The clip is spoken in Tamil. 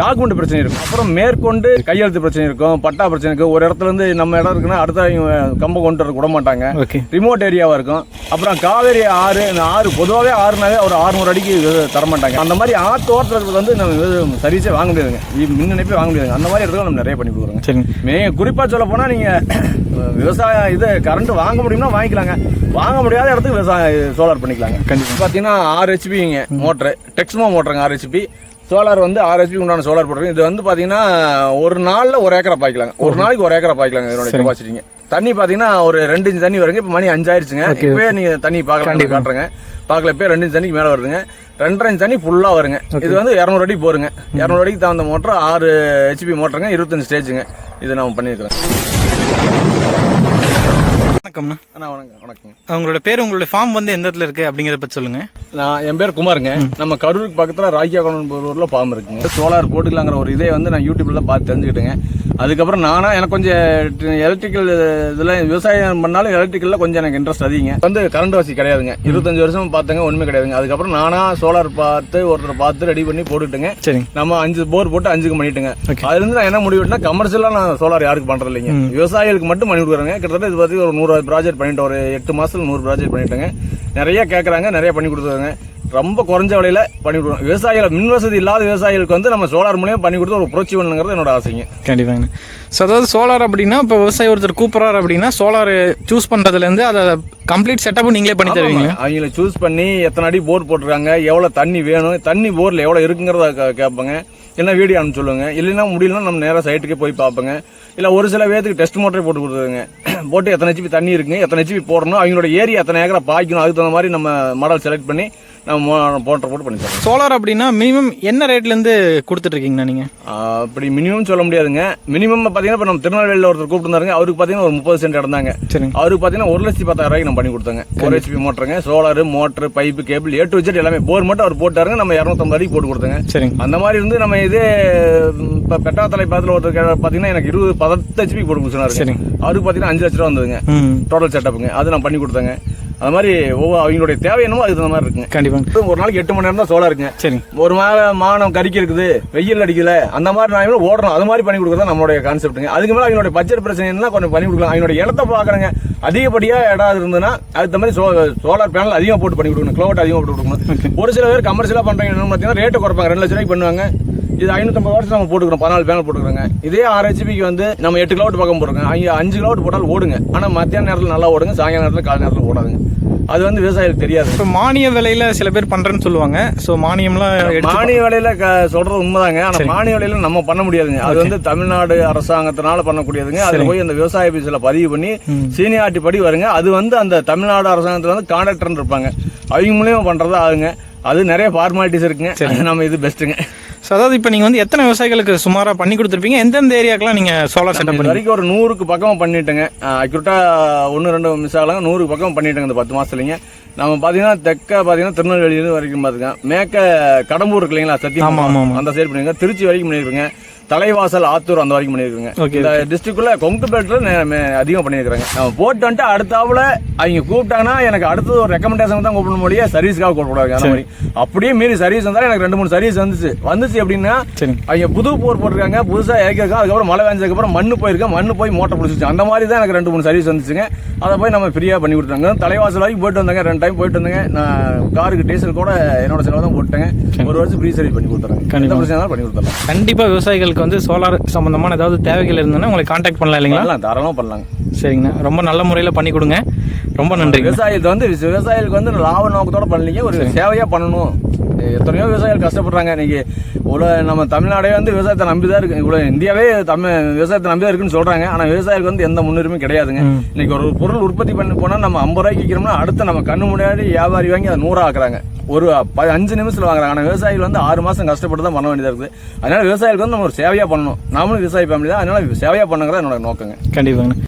டாக்குமெண்ட் பிரச்சனை இருக்கும். அப்புறம் மேற்கொண்டு கையெழுத்து பிரச்சனை இருக்கும். பட்டா பிரச்சனை இருக்கும். ஒரு இடத்துல இருந்து நம்ம இடம் இருக்குன்னா அடுத்த கம்பம் கொண்டு வர விட மாட்டாங்க. ரிமோட் ஏரியாவா இருக்கும். அப்புறம் காவேரி ஆறு இந்த ஆறு பொதுவாகவே ஆறுனாவே ஒரு ஆறுநூறு அடிக்கு தர மாட்டாங்க. அந்த மாதிரி ஆத்து ஓரத்தில் வந்து நம்ம சர்வீஸே வாங்க முடியாதுங்க. மின் இணைப்பே வாங்க முடியாதுங்க. அந்த மாதிரி இடத்துல நம்ம நிறைய பண்ணி கொடுக்குறோங்க. சரிங்க. மே குறிப்பாக சொல்ல போனால் நீங்கள் விவசாயம் இது கரண்ட் வாங்க முடியும்னா வாங்கிக்கலாங்க. வாங்க முடியாத இடத்துக்கு விவசாயம் சோலார் பண்ணிக்கலாங்க. கண்டிப்பா. பார்த்தீங்கன்னா ஆறு ஹெச்பிங்க மோட்ரு. டெக்ஸ்மோ மோட்டருங்க ஆறு ஹெச்பி சோலார் வந்து ஆறு ஹெச்பி உண்டான சோலார் போட்டுருக்கு. இது வந்து பார்த்தீங்கன்னா ஒரு நாளில் ஒரு ஏக்கரை பாய்க்கலாங்க. ஒரு நாளைக்கு ஒரு ஏக்கரை பாய்க்கலாங்க இதோட கெப்பாசிட்டிங்க தண்ணி பார்த்தீங்கன்னா ஒரு ரெண்டு இன்ச் தண்ணி வருங்க. இப்போ மணி அஞ்சாயிருச்சுங்க. இப்போயே நீங்கள் தண்ணி பார்க்கலாம் காட்டுறேங்க. பார்க்கல இப்போ ரெண்டு இன்ச் தண்ணிக்கு மேலே வருதுங்க. ரெண்டரை இன்ச் தண்ணி ஃபுல்லாக வருங்க. இது வந்து இரநூறு அடி போருங்க. இரநூறு அடிக்கு தகுந்த மோட்டர் ஆறு ஹெச்பி மோட்டருங்க. இருபத்தஞ்சு ஸ்டேஜுங்க. இது நம்ம பண்ணியிருக்கிறோம். வணக்கம்ண்ணா அண்ணா வணக்கம் வணக்கங்க. உங்களோட பேர் உங்களோட ஃபார்ம் வந்து எந்த இடத்துல இருக்கு அப்படிங்கிறத பற்றி சொல்லுங்க. நான் என் பேர் குமாருங்க. நம்ம கரூருக்கு பக்கத்தில் ராக்கியாகுளம் ஊர்ல ஃபார்ம் இருக்குங்க. சோலார் போட்டுக்கலாங்கிற ஒரு இதே வந்து நான் யூடியூப்ல பார்த்து தெரிஞ்சுக்கிட்டேங்க. அதுக்கப்புறம் நானா எனக்கு கொஞ்சம் எலக்ட்ரிக்கல் இதில் விவசாயம் பண்ணாலும் எலக்ட்ரிக்கலில் கொஞ்சம் எனக்கு இன்ட்ரெஸ்ட் அதிகங்க. வந்து கரண்ட் வசதி கிடையாதுங்க. இருபத்தஞ்சு வருஷம் பார்த்தங்க ஒன்றுமே கிடையாதுங்க. அதுக்கப்புறம் நானா சோலார் பார்த்து ஒருத்தர் பார்த்து ரெடி பண்ணி போட்டுட்டுங்க சரிங்க. நம்ம அஞ்சு போர் போட்டு அஞ்சுக்கு பண்ணிட்டுங்க. Okay. அதுல இருந்து நான் என்ன முடிவுனா கமர்ஷியலா நான் சோலார் யாருக்கு பண்றது இல்லைங்க. விவசாயிகளுக்கு மட்டும் பண்ணி கொடுக்குறாங்க. கிட்டத்தட்ட இது பத்தி ஒரு நூறு ப்ராஜெக்ட் பண்ணிட்டு ஒரு எட்டு மாசத்துல நூறு ப்ராஜெக்ட் பண்ணிட்டேங்க. நிறைய கேட்கறாங்க நிறைய பண்ணி கொடுத்துருக்காங்க. ரொம்ப குறைஞ்ச விலையில பண்ணி கொடுக்குறோம் விவசாயிகள் மின் வசதி இல்லாத விவசாயிகளுக்கு வந்து நம்ம சோலார் மூலியம் பண்ணி கொடுத்து ஒரு புரட்சி பண்ணுங்கிறது என்னோட ஆசைங்க. கண்டிப்பாங்க. ஸோ அதாவது சோலார் அப்படின்னா இப்போ விவசாயி ஒருத்தர் கூப்பிட்றாரு அப்படின்னா சோலார் சூஸ் பண்ணுறதுலேருந்து அதை கம்ப்ளீட் செட்டப்பும் நீங்களே பண்ணி தருவீங்க அவங்கள சூஸ் பண்ணி எத்தனை அடி போர் போட்டிருக்காங்க எவ்வளவு தண்ணி வேணும் தண்ணி போர்ல எவ்வளவு இருக்குங்கிறத கேட்பாங்க. என்ன வீடியோ அனுப்பிச்சு சொல்லுங்க. இல்லைன்னா முடியலன்னா நம்ம நேராக சைட்டுக்கே போய் பார்ப்போங்க. இல்லை ஒரு சில பேத்துக்கு டெஸ்ட் மோட்டரே போட்டு கொடுத்துருங்க. போட்டு எத்தனை ஜிபி தண்ணி இருக்குங்க எத்தனை ஜிபி போடணும் அவங்களோட ஏரியா எத்தனை ஏக்கரை பாய்க்கணும் அதுக்கு தகுந்த மாதிரி நம்ம மாடல் செலக்ட் பண்ணி நம்ம மோட்டர் போட்டு பண்ணி தரோம் சோலார் அப்படின்னா மினிமம் என்ன ரேட்லேருந்து கொடுத்துட்ருக்கீங்கண்ணா நீங்கள் அப்படி மினிமம் சொல்ல முடியாதுங்க. மினிமம் பார்த்தீங்கன்னா இப்போ நம்ம திருநெல்வேலியில் ஒருத்தர் கூப்பிட்டுருந்தாருங்க. அவருக்கு பார்த்தீங்கன்னா ஒரு முப்பது சென்ட் இடந்தாங்க சரிங்க. அவருக்கு பார்த்தீங்கன்னா ஒரு லட்சத்தி பத்தாயிரம் ரூபாய்க்கு நான் பண்ணி கொடுத்தேங்க. ஒரு HP மோட்டருங்க solar motor pipe cable A to Z எல்லாமே போர் மட்டும் அவர் போட்டாருங்க. நம்ம இரநூத்தம்பது போட்டு கொடுத்தங்க. சரிங்க. அந்த மாதிரி இருந்து நம்ம இதே இப்போ பெட்டாத்தலை பக்கத்தில் ஒருத்தர் பார்த்தீங்கன்னா எனக்கு இருபது பத்து ஹெச்பி போட்டு கொடுத்துருந்தாரு சரிங்க. அவருக்கு பார்த்தீங்கன்னா அஞ்சு லட்ச ரூபா வந்ததுங்க. டோட்டல் செட்டப்புங்க அது நான் பண்ணி கொடுத்தேங்க. அது மாதிரி ஒவ்வொரு அவங்களுடைய தேவை என்னமோ அதுக்கு தகுந்த மாதிரி இருக்குங்க. கண்டிப்பாங்க. ஒரு நாளைக்கு எட்டு மணி நேரம் தான் சோலார் இருக்குங்க. சரிங்க ஒரு மா மானம் கறிக்கு இருக்குது வெயில் அடிக்கல அந்த மாதிரி நான் ஓடணும். அது மாதிரி பண்ணி கொடுக்குறது நம்மளுடைய கான்செப்ட்டுங்க அதுக்கு மேலே அவங்களுடைய பட்ஜெட் பிரச்சனை என்ன கொஞ்சம் பண்ணி கொடுக்கலாம். அவங்களுடைய இடத்த பார்க்குறேங்க. அதிகப்படியாக இடம் இருந்ததுன்னா அதுக்கு மாதிரி சோ சோலார் பேனல் அதிகமாக போட்டு பண்ணி கொடுக்கணும். கிலோவாட் அதிகமாக போட்டு கொடுக்கணும். ஒரு சில பேர் கமர்ஷியலாக பண்ணுறாங்க என்னன்னு பார்த்தீங்கன்னா ரேட்டு குறைப்பாங்க. ரெண்டு லட்ச ரூபாய்க்கு பண்ணுவாங்க. இது ஐநூற்றம்பது வருஷம் நம்ம போட்டுக்கிறோம். பதினாலு பேனல் போட்டுக்கிறோங்க. இதே ஆறு ஹெச்பிக்கு வந்து நம்ம எட்டு கிலோவாட் பக்கம் போட்டுருக்கோம் அங்கே அஞ்சு கிலோவாட் போட்டால் ஓடுங்க. ஆனால் மத்தியான நேரத்தில் நல்லா ஓடுங்க. சாயங்கால நேரத்தில் காலை நேரத்தில் ஓடாதுங்க. அது வந்து விவசாயிகளுக்கு தெரியாது. இப்போ மானிய விலையில சில பேர் பண்ணுறேன்னு சொல்லுவாங்க. ஸோ மானியம்லாம் மானிய விலையில சொல்றது உண்மைதாங்க. ஆனா மானிய விலையில நம்ம பண்ண முடியாதுங்க. அது வந்து தமிழ்நாடு அரசாங்கத்தினால பண்ணக்கூடியதுங்க. அது போய் அந்த விவசாய ஆபீஸ்ல பதிவு பண்ணி சீனியாரிட்டி படி வருங்க. அது வந்து அந்த தமிழ்நாடு அரசாங்கத்துல வந்து கான்ட்ராக்டர் இருப்பாங்க. அவங்க மூலியமா பண்றது ஆகுங்க. அது நிறைய ஃபார்மாலிட்டிஸ் இருக்குங்க. நம்ம இது பெஸ்ட்டுங்க ஸோ அதாவது இப்போ நீங்கள் வந்து எத்தனை விவசாயிகளுக்கு சுமாராக பண்ணி கொடுத்துருப்பீங்க? எந்தெந்த ஏரியாக்கெல்லாம் நீங்கள் சோலார் செட்டப் பண்ணி வரைக்கும் ஒரு நூறுக்கு பக்கம் பண்ணிட்டேங்க. அக்யூரேட்டா ஒன்று ரெண்டு மிஸ் ஆகலாம் நூறுக்கு பக்கம் பண்ணிட்டேங்க இந்த பத்து மாசத்துலங்க. நம்ம பாத்தீங்கன்னா தெற்க பாத்தீங்கன்னா திருநெல்வேலி வரைக்கும் பாத்துக்கோங்க. மேற்க கடம்பூர் இருக்கு இல்லைங்களா சத்தியம். அந்த சைடு பண்ணிருக்கேன் திருச்சி வரைக்கும் பண்ணிருக்கேங்க தலைவாசல் ஆத்தூர் அந்த வரைக்கும் பண்ணிருக்கேங்க Okay, இந்த டிஸ்ட்ரிக்ட்குள்ள கொங்கு பெல்ட்ல அதிகம் பண்ணிருக்காங்க நம்ம போட்டு வந்துட்டு அடுத்தாப்புல அவங்க கூப்பிட்டாங்கன்னா எனக்கு அடுத்தது ஒரு ரெக்கமெண்டேஷன் தான் கூப்பிட முடியும் சர்வீஸ்க்காக கூப்பிடுவாங்க அந்த மாதிரி. அப்படியே மீறி சர்வீஸ் வந்தாலும் எனக்கு ரெண்டு மூணு சர்வீஸ் வந்துச்சு. வந்துச்சு அப்படின்னா அவங்க புது போர் போட்டிருக்காங்க புதுசா இறக்கிருக்காங்க அதுக்கப்புறம் மழை பெஞ்சதுக்கு அப்புறம் மண்ணு போயிருக்கேன் மண்ணு போய் மோட்டர் பிடிச்சிச்சு அந்த மாதிரி தான் எனக்கு ரெண்டு மூணு சர்வீஸ் வந்துச்சுங்க. அதை போய் நம்ம ஃப்ரீயா பண்ணி கொடுத்தாங்க தலைவாசல் வரைக்கும் போயிட்டு வந்தாங்க. ரெண்டு டைம் போயிட்டு வந்தாங்க. நான் காருக்கு டீசல் கூட என்னோட செலவு தான் போட்டேங்க ஒரு வருஷம் ஃப்ரீ சர்வீஸ் பண்ணி கொடுத்துறாங்க. எந்த கண்டிப்பா. பிரச்சனை இருந்தாலும் பண்ணி கொடுத்துறேன். கண்டிப்பாக விவசாயிகளுக்கு வந்து சோலார் சம்மந்தமான ஏதாவது தேவைகள் இருந்ததுன்னா உங்களை காண்டாக்ட் பண்ணலாம் இல்லைங்களா? தாராளமாக பண்ணலாங்க. சரிங்கண்ணா. ரொம்ப நல்ல முறையில் பண்ணி கொடுங்க. ரொம்ப நன்றிங்க. விவசாயத்தை வந்து விவசாயிகளுக்கு வந்து லாப நோக்கத்தோட பண்ணலீங்க ஒரு சேவையா பண்ணணும். எத்தனையோ விவசாயிகள் கஷ்டப்படுறாங்க இன்னைக்கு. இவ்வளோ நம்ம தமிழ்நாடே வந்து விவசாயத்தை நம்பி தான் இருக்கு. இவ்வளோ இந்தியாவே தமிழ் விவசாயத்தை நம்பி தான் இருக்குன்னு சொல்றாங்க. ஆனா விவசாயிகளுக்கு வந்து எந்த முன்னுரிமையும் கிடையாதுங்க. இன்னைக்கு ஒரு பொருள் உற்பத்தி பண்ணி போனா நம்ம ஐம்பது ரூபாய்க்கு விற்கிறோம்னா அடுத்து நம்ம கண்ணு முன்னாடி வியாபாரி வாங்கி அதை நூறா ஆக்குறாங்க. ஒரு அஞ்சு நிமிஷத்துல வாங்குறாங்க. ஆனா விவசாயிகள் வந்து ஆறு மாசம் கஷ்டப்பட்டு தான் பண்ண வேண்டியதா இருக்குது. அதனால விவசாயிகளுக்கு வந்து நம்ம ஒரு சேவையா பண்ணணும். நாமளும் விவசாய ஃபேமிலி தான். அதனால சேவையா பண்ணுங்கிறது என்னோட நோக்கங்க. கண்டிப்பாங்கண்ணா.